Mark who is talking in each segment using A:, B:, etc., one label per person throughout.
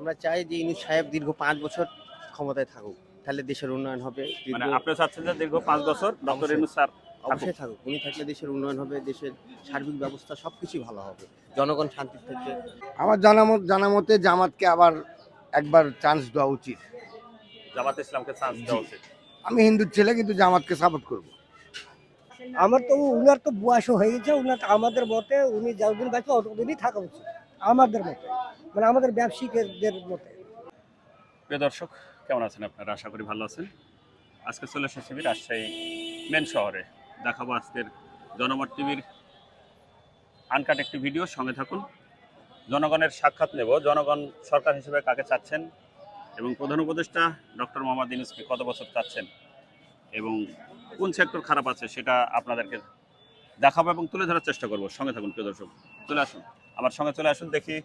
A: আমরা চাই যে ইনু সাহেব দীর্ঘ পাঁচ বছর ক্ষমতায় থাকুক। তাহলে দেশের উন্নয়ন হবে।
B: মানে আপনি চাচ্ছেন যে দীর্ঘ পাঁচ বছর ডক্টর। ইউনুস স্যার
A: অবশ্যই থাকুক। উনি থাকলে দেশের উন্নয়ন হবে দেশের সার্বিক ব্যবস্থা সব কিছুই ভালো হবে। জনগণ শান্তি থেকে
C: আমার জানা মত জানা মতে জামাতকে আবার একবার চান্স দেওয়া উচিত।
B: জামাত ইসলামকে চান্স দেওয়া উচিত।
C: আমি হিন্দুর ছেলে কিন্তু জামাতকে সাপোর্ট করব।
D: আমার তো উনার তো বয়সও হয়ে গেছে উনার তো আমাদের মতে উনি যতদিন বাঁচবে অতদিনই থাকা উচিত। আমাদের মতে। মানে আমাদের ব্যবসায়িকদের মতে।
B: প্রিয় দর্শক, কেমন আছেন আপনারা? আশা করি ভালো আছেন। আজকে চলে এসেছি রাজশাহী মেন শহরে। দেখাবো আজকের জনমত টিভির আনকাট একটি ভিডিও। সঙ্গে থাকুন। জনগণের সাক্ষাৎ নেব। জনগণ সরকার হিসেবে কাকে চাচ্ছেন এবং প্রধান উপদেষ্টা ডক্টর মোহাম্মদ ইউনুসকে কত বছর চাচ্ছেন এবং কোন সেক্টর খারাপ আছে সেটা আপনাদেরকে দেখাবো এবং তুলে ধরার চেষ্টা করব। সঙ্গে থাকুন, প্রিয় দর্শক। চলে আসুন। আমার সঙ্গে চলে আসুন। দেখি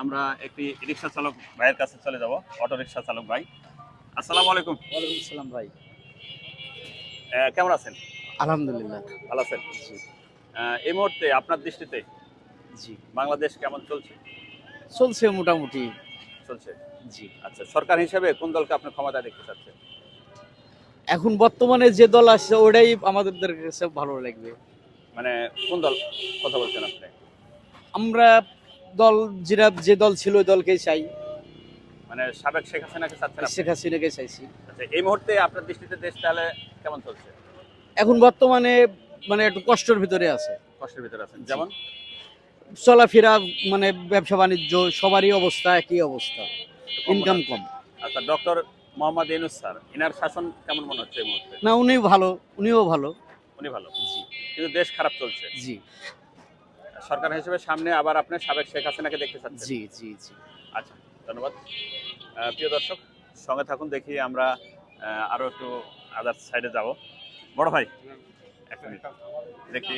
B: আমরা একটি রিক্সা চালক ভাইয়ের কাছে চলে যাব অটো রিক্সা চালক ভাই। আসসালামু আলাইকুম।
A: ওয়ালাইকুম আসসালাম ভাই।
B: কেমন আছেন?
A: আলহামদুলিল্লাহ।
B: ভালো আছেন? এই মুহূর্তে আপনার দৃষ্টিতে
A: জি।
B: বাংলাদেশ কেমন চলছে?
A: চলছে মোটামুটি।
B: চলছে?
A: জি।
B: আচ্ছা সরকার হিসেবে কোন দলকে আপনি ক্ষমতা দেখতে চাচ্ছেন?
E: এখন বর্তমানে যে দল আসছে ওটাই আমাদের কাছে ভালো লাগবে।
B: মানে কোন দল? কথা বলছেন আপনি।
E: আমরা দল যেটা যে দল ছিল ওই দলকেই চাই।
B: মানে সাবেক শেখ হাসিনাকে চাচ্ছেন আপনি?
E: শেখ হাসিনাকে চাইছি।
B: আচ্ছা, এই মুহূর্তে আপনার দৃষ্টিতে দেশ তাহলে কেমন চলছে?
E: এখন বর্তমানে মানে একটু কষ্টের ভিতরে আছে।
B: কষ্টের ভিতরে আছেন। যেমন?
E: চলাফেরা মানে ব্যবসা বাণিজ্য সবারই অবস্থা একই অবস্থা। ইনকাম কম।
B: আচ্ছা ডক্টর মোহাম্মদ ইউনুস স্যার ইনার শাসন কেমন মনে হচ্ছে এই মুহূর্তে?
E: না উনি ভালো উনিও ভালো।
B: উনি ভালো। কিন্তু দেশ খারাপ চলছে।
E: জি।
B: সরকার হিসেবে সামনে আবার আপনি সাবেক শেখ হাসিনাকে দেখতে চাচ্ছেন।
E: জি জি জি।
B: আচ্ছা ধন্যবাদ। প্রিয় দর্শক সঙ্গে থাকুন দেখি আমরা আরও একটু আদার সাইডে যাব। বড় ভাই এক মিনিট দেখি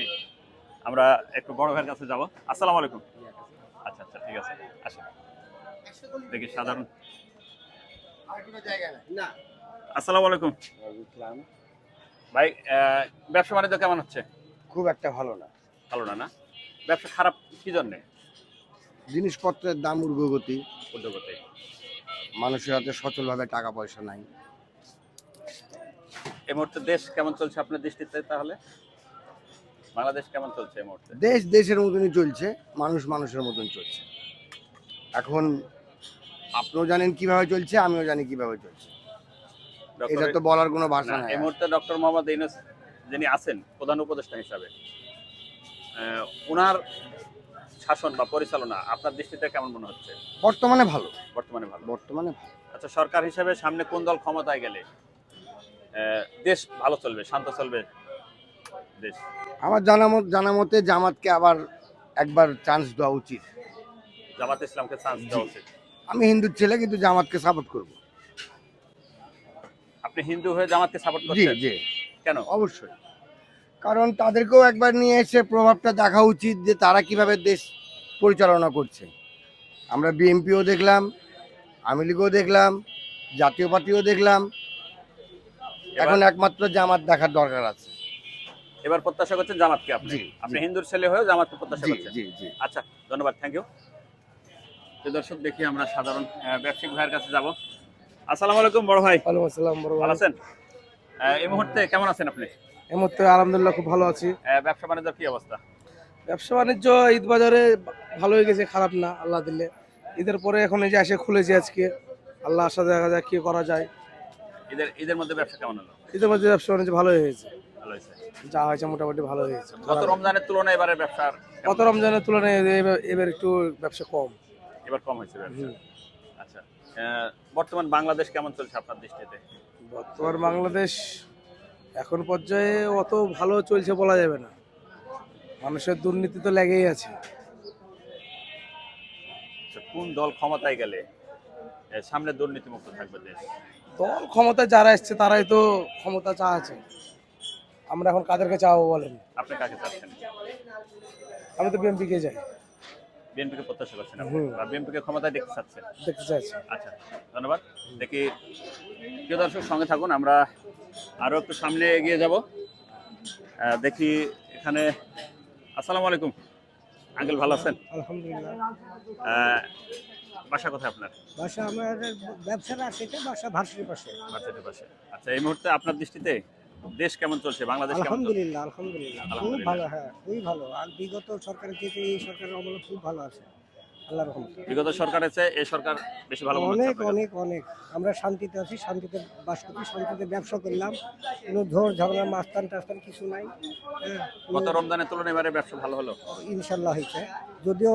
B: আমরা একটু বড় ভাইয়ের কাছে যাব। আসসালামু আলাইকুম। আচ্ছা আচ্ছা ঠিক আছে আসেন। দেখি সাধারণ। আসসালামু আলাইকুম। ভাই ব্যবসা বাণিজ্য কেমন হচ্ছে?
C: খুব একটা ভালো না।
B: ভালো না না? ব্যবসা খারাপ কি জন্যে?
C: জিনিসপত্রের দাম ঊর্ধ্বগতি।
B: উদ্যোগতে
C: মানুষের হাতে সচলভাবে টাকা পয়সা নাই।
B: এই মুহূর্তে দেশ কেমন চলছে আপনার দৃষ্টিতে তাহলে? বাংলাদেশ কেমন চলছে এই মুহূর্তে?
C: দেশ দেশের মতনই চলছে মানুষ মানুষের মতন চলছে। এখন আপনিও জানেন কীভাবে চলছে আমিও জানি কীভাবে চলছে। এটা তো বলার কোনো ভাষা নাই
B: এই মুহূর্তে ডক্টর মোহাম্মদ ইউনুস যিনি আছেন প্রধান উপদেষ্টা হিসাবে ওনার শাসন বা পরিচালনা আপনার দৃষ্টিতে কেমন মনে হচ্ছে?
C: বর্তমানে ভালো।
B: বর্তমানে ভালো।
C: বর্তমানে ভালো।
B: আচ্ছা সরকার হিসেবে সামনে কোন দল ক্ষমতায় গেলে দেশ ভালো চলবে শান্ত চলবে দেশ?
C: আমার জানা মত জানা মতে জামাতকে আবার একবার চান্স দেওয়া উচিত।
B: জামাত ইসলামকে চান্স দেওয়া উচিত।
C: আমি হিন্দুর ছেলে কিন্তু জামাতকে সাপোর্ট করব।
B: আপনি হিন্দু হয়ে জামাতকে সাপোর্ট
C: জি
B: করছেন?
C: জি।
B: কেন?
C: অবশ্যই। কারণ তাদেরকেও একবার নিয়ে এসে প্রভাবটা দেখা উচিত যে তারা কীভাবে দেশ পরিচালনা করছে। আমরা বিএনপিও দেখলাম আওয়ামী লীগও দেখলাম জাতীয় পার্টিও দেখলাম। এখন একমাত্র জামাত দেখার দরকার আছে।
B: এবার প্রত্যাশা করছেন জামাতকে আপনি। আপনি হিন্দুর ছেলে হয়ে জামাতকে প্রত্যাশা করছেন?
C: জি জি।
B: আচ্ছা ধন্যবাদ থ্যাংক ইউ দর্শক দেখি আমরা সাধারণ ব্যবসায়িক ভাইয়ের কাছে যাব। আসসালামু আলাইকুম বড় ভাই।
D: ওয়ালাইকুম আসসালাম বড়
B: ভালো আছেন? এই মুহূর্তে কেমন আছেন আপনি?
D: এই মুহূর্তে আলহামদুলিল্লাহ খুব ভালো আছি।
B: আহ, ব্যবসা বাণিজ্যের কি অবস্থা?
D: ব্যবসা বাণিজ্য ঈদ বাজারে ভালো হয়ে গেছে খারাপ না আল্লাহ দিলে। ঈদের পরে এখন এই যে এসে খুলেছে আজকে আল্লাহ আশা দেখা যায় কি করা যায়।
B: ঈদের ঈদের মধ্যে ব্যবসা কেমন হলো?
D: ঈদের মধ্যে ব্যবসা বাণিজ্য ভালো হয়েছে।
B: ভালো হয়েছে।
D: যা হয়েছে মোটামুটি ভালো হয়েছে।
B: গত রমজানের তুলনায় এবারে ব্যবসার কেমন?
D: গত রমজানের তুলনায় এবার- এবার একটু ব্যবসা কম।
B: এবার কম হয়েছে ব্যবসা? আচ্ছা বর্তমান বাংলাদেশ কেমন চলছে আপনার দৃষ্টিতে?
D: বর্তমান বাংলাদেশ এখন পর্যায়ে অত ভালো চলছে বলা যাবে না। মানুষের দুর্নীতি তো লেগেই আছে।
B: আচ্ছা, কোন দল ক্ষমতায় গেলে সামনে দুর্নীতিমুক্ত থাকবে দেশ?
D: দল ক্ষমতায় যারা এসছে তারাই তো ক্ষমতা চাচ্ছে আমরা এখন কাদেরকে চাওয়াবো বলেন?
B: আপনি কাকে চাচ্ছেন?
D: আমি তো বিএমপিকে যাই
B: বিএনপিকে প্রত্যাশা করছেন। বা বিএনপিকে ক্ষমতায় দেখতে চাচ্ছেন?
D: দেখতে চাইছি।
B: আচ্ছা ধন্যবাদ। দেখি প্রিয় দর্শক সঙ্গে থাকুন। আমরা আরও একটু সামনে এগিয়ে যাব। দেখি এখানে আসসালামু আলাইকুম। আঙ্কেল ভালো আছেন?
D: আলহামদুলিল্লাহ।
B: বাসা কোথায় আপনার?
F: বাসা ব্যবসার আছে এটা বাসা ভার্সিটির পাশে।
B: বাচ্চাদের পাশে। আচ্ছা এই মুহূর্তে আপনার দৃষ্টিতে দেশ কেমন চলছে? বাংলাদেশ কেমন
F: আলহামদুলিল্লাহ আলহামদুলিল্লাহ। খুব ভালো হ্যাঁ খুবই ভালো। আর বিগত সরকারের থেকে এই সরকারের আমলে খুব ভালো আছে। আল্লাহ
B: বিগত সরকারের চেয়ে এই সরকার বেশি ভালো
F: অনেক অনেক অনেক। আমরা শান্তিতে আছি শান্তিতে বাস করছি শান্তিতে ব্যবসা করলাম। কোনো ঝোর ঝগড়া মাস্তান টাস্তান কিছু নাই। হ্যাঁ,
B: গত রমজানের তুলনায় এবারে ব্যবসা ভালো হলো।
F: ইনশাল্লাহ হয়েছে। যদিও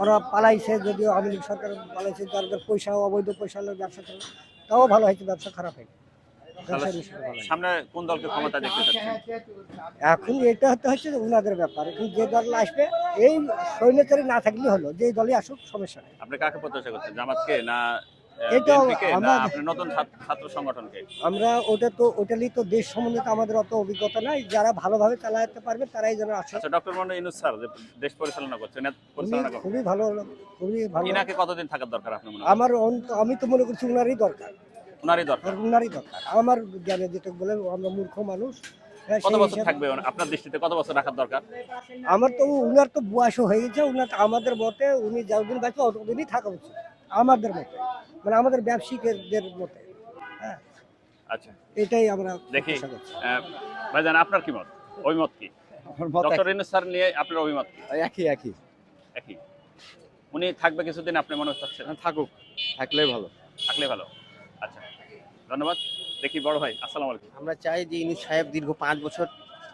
F: ওরা পালাইছে যদিও আওয়ামী লীগ সরকার পালাইছে যাদের পয়সা অবৈধ পয়সা হলে ব্যবসা তাও ভালো হয়েছে ব্যবসা খারাপ হয়নি।
B: সামনে কোন দলকে ক্ষমতা দেখতে চাচ্ছেন?
F: এখন এটা হতে হচ্ছে ওনাদের ব্যাপার। এখন যে দল আসবে এই সৈন্যচারী না থাকলে হলো যে দলই আসুক সমস্যা নেই।
B: আপনি কাকে প্রত্যাশা করছেন জামাতকে না
F: আমরা-
B: নতুন ছাত্র- ছাত্র সংগঠনকে?
F: আমরা ওটা তো ওটারই তো দেশ সম্বন্ধে আমাদের অত অভিজ্ঞতা নাই। যারা ভালোভাবে চালাতে পারবে তারাই যেন আসে।
B: আচ্ছা ডক্টর মোহাম্মদ ইউনুস স্যার যে দেশ পরিচালনা করছেন পরিচালনা
F: খুবই ভালো খুবই ভালো
B: ইনাকে কতদিন থাকার দরকার আপনি মনে হয়
F: আমার আমি তো মনে করছি উনারই দরকার।
B: ওনারই দরকার।
F: আর উনারই দরকার। আমার জ্ঞানে যেটা বলে আমরা মূর্খ মানুষ। হ্যাঁ,
B: কত বছর থাকবে আপনার দৃষ্টিতে কত বছর রাখার দরকার?
F: আমার তো উনার তো বয়সও হয়ে গেছে উনার আমাদের মতে উনি যতদিন বাঁচবে অতদিনই থাকা উচিত। আমাদের মতে। মানে আমাদের ব্যবসায়িকদের মতে। হ্যাঁ
B: আচ্ছা।
F: এটাই আমরা
B: দেখি। ভাইজান আপনার কি মত? অভিমত কি? ডক্টর স্যার নিয়ে আপনার অভিমত কি?
G: একই একই।
B: একই। উনি থাকবে কিছুদিন আপনি মনে হচ্ছে
G: থাকুক থাকলেই ভালো।
B: থাকলে ভালো। আচ্ছা ধন্যবাদ। দেখি বড় ভাই আসসালামু আলাইকুম।
A: আমরা চাই যে ইনু সাহেব দীর্ঘ পাঁচ বছর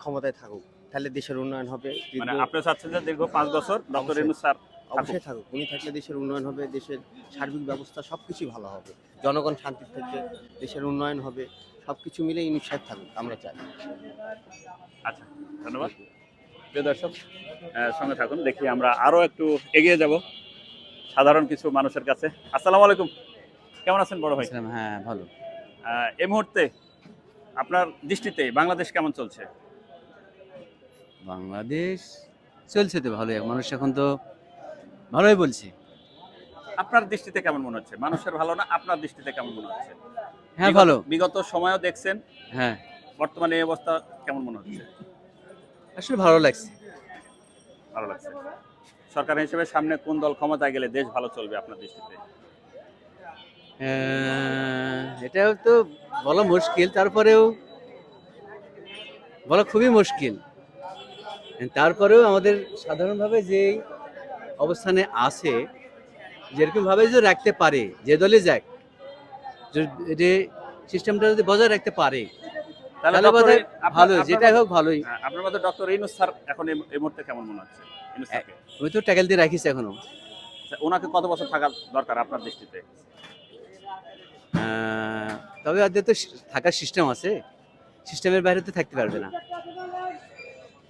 A: ক্ষমতায় থাকুক তাহলে দেশের উন্নয়ন হবে।
B: মানে আপনি চাচ্ছেন যে দীর্ঘ পাঁচ বছর ডক্টর। ইউনুস স্যার
A: অবশ্যই থাকুক। উনি থাকলে দেশের উন্নয়ন হবে দেশের সার্বিক ব্যবস্থা সব কিছুই ভালো হবে। জনগণ শান্তি থাকবে দেশের উন্নয়ন হবে সব কিছু মিলে ইনু সাহেব থাকুক আমরা চাই।
B: আচ্ছা ধন্যবাদ। প্রিয় দর্শক সঙ্গে থাকুন দেখি আমরা আরও একটু এগিয়ে যাব সাধারণ কিছু মানুষের কাছে। আসসালামু আলাইকুম। কেমন আছেন বড় ভাই?
G: হ্যাঁ ভালো।
B: এই মুহূর্তে আপনার দৃষ্টিতে বাংলাদেশ কেমন চলছে?
G: বাংলাদেশ চলছে তো ভালোই। মানুষ এখন তো ভালোই বলছে।
B: আপনার দৃষ্টিতে কেমন মনে হচ্ছে? মানুষের ভালো না আপনার দৃষ্টিতে কেমন মনে হচ্ছে?
G: হ্যাঁ ভালো।
B: বিগত সময়ও দেখছেন।
G: হ্যাঁ।
B: বর্তমানে এই অবস্থা কেমন মনে হচ্ছে?
G: আসলে ভালো লাগছে।
B: ভালো লাগছে। সরকার হিসেবে সামনে কোন দল ক্ষমতায় গেলে দেশ ভালো চলবে আপনার দৃষ্টিতে?
G: এটাও তো বলা মুশকিল তারপরেও বলা খুবই মুশকিল। তারপরেও আমাদের সাধারণভাবে যে অবস্থানে আছে যেরকম ভাবে যদি রাখতে পারে যে দলে যাক যে সিস্টেমটা যদি বজায় রাখতে পারে তাহলে ভালো যেটাই হোক ভালোই।
B: হ্যাঁ, আপনার মধ্যে ডক্টর ইনুস স্যার এখন এই মুহূর্তে কেমন মনে হচ্ছে? স্যারকে?
G: আমি তো ট্যাকেল দিয়ে রাখিস এখনও।
B: আচ্ছা, ওনাকে কত বছর থাকা দরকার আপনার দৃষ্টিতে?
G: তবে ওদের তো থাকার সিস্টেম আছে সিস্টেমের বাইরে তো থাকতে পারবে না।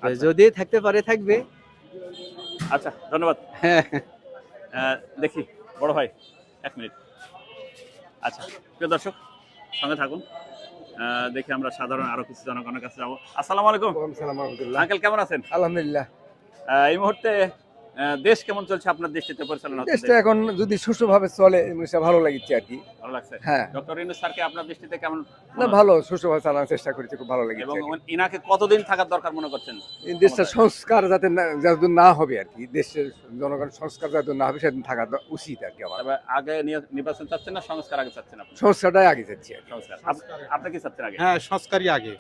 B: আচ্ছা।
G: যদি থাকতে পারে থাকবে।
B: আচ্ছা ধন্যবাদ।
G: হ্যাঁ।
B: দেখি বড় ভাই এক মিনিট। আচ্ছা প্রিয় দর্শক সঙ্গে থাকুন। দেখি আমরা সাধারণ আরও কিছু জনগণের কাছে যাব। আসসালামু আলাইকুম। আঙ্কেল কেমন আছেন?
C: আলহামদুলিল্লাহ।
B: আহ, এই মুহূর্তে দেশ কেমন চলছে আপনার দৃষ্টিতে পরিচালনা
C: দেশটা এখন যদি সুষ্ঠুভাবে চলে জিনিসটা ভালো লাগছে আর কি।
B: ভালো লাগছে?
C: হ্যাঁ।
B: ডক্টর ইনুস স্যারকে আপনার দৃষ্টিতে কেমন
C: না? ভালো সুষ্ঠুভাবে চালানোর চেষ্টা করেছে খুব ভালো লাগছে
B: এবং ইনাকে কতদিন থাকার দরকার মনে করছেন?
C: এই দেশটা সংস্কার যাতে না- যাতে না হবে আর কি দেশের জনগণ সংস্কার যাতে না হবে সেদিন থাকা উচিত আর কি আমার।
B: আগে নিয়ে- নির্বাচন চাচ্ছেন না সংস্কার আগে চাচ্ছেন আপনি?
C: সংস্কারটাই আগে কি।
B: সংস্কার। আপ- আপনি কি চাচ্ছেন আগে?
H: হ্যাঁ সংস্কারই আগে।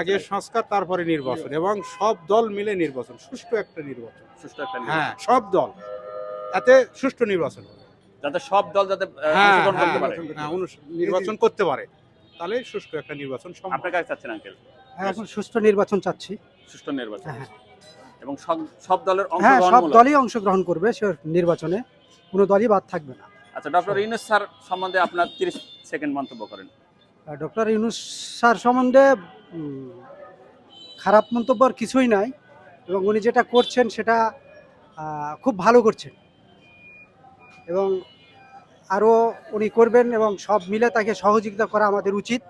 H: আগে সংস্কার তারপরে নির্বাচন এবং সব দল মিলে নির্বাচন সুষ্ঠু একটা নির্বাচন।
B: সুষ্ঠু একটা
H: হ্যাঁ সব দল। এতে সুষ্ঠু নির্বাচন
B: যাতে সব দল যাতে
H: হ্যাঁ
B: অংশগ্রহণ
H: হ্যাঁ,
B: করতে পারে।
H: হ্যাঁ, নির্বাচন করতে পারে। তাহলে সুষ্ঠু একটা নির্বাচন সম্ভব।
B: আপনি কাছে চাচ্ছেন আঙ্কেল?
I: হ্যাঁ এখন সুষ্ঠু নির্বাচন চাচ্ছি।
B: সুষ্ঠু নির্বাচন।
I: হ্যাঁ।
B: এবং সব সব দলের
I: হ্যাঁ সব দলই অংশগ্রহণ করবে সে নির্বাচনে। কোনো দলই বাদ থাকবে না।
B: আচ্ছা ডক্টর ইউনুস স্যার সম্বন্ধে আপনার 30 সেকেন্ড মন্তব্য করেন।
I: ডক্টর ইউনুস স্যার সম্বন্ধে খারাপ মন্তব্য আর কিছুই নাই। এবং উনি যেটা করছেন সেটা খুব ভালো করছেন। এবং আরও উনি করবেন এবং সব মিলে তাকে সহযোগিতা করা আমাদের উচিত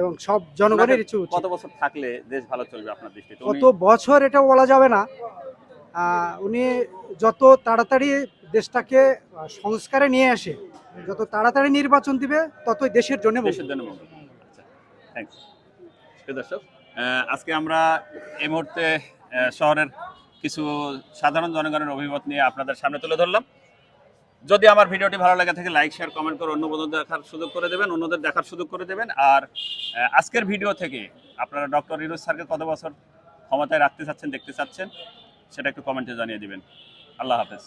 I: এবং সব জনগণের ইচ্ছে উচিত।
B: কত বছর থাকলে দেশ ভালো চলবে আপনার দৃষ্টিতে?
I: কত বছর এটা বলা যাবে না। উনি যত তাড়াতাড়ি দেশটাকে সংস্কারে নিয়ে আসে। যত তাড়াতাড়ি নির্বাচন দিবে, ততই দেশের জন্য
B: দেশের জন্য আচ্ছা দর্শক আজকে আমরা এই মুহূর্তে শহরের কিছু সাধারণ জনগণের অভিমত নিয়ে আপনাদের সামনে তুলে ধরলাম। যদি আমার ভিডিওটি ভালো লাগে থাকে লাইক শেয়ার কমেন্ট করে অন্য বন্ধুদের দেখার সুযোগ করে দেবেন, অন্যদের দেখার সুযোগ করে দেবেন। আর আজকের ভিডিও থেকে আপনারা ডক্টর ইরুজ স্যারকে কত বছর ক্ষমতায় রাখতে চাচ্ছেন, দেখতে চাচ্ছেন, সেটা একটু কমেন্টে জানিয়ে দিবেন। আল্লাহ হাফেজ।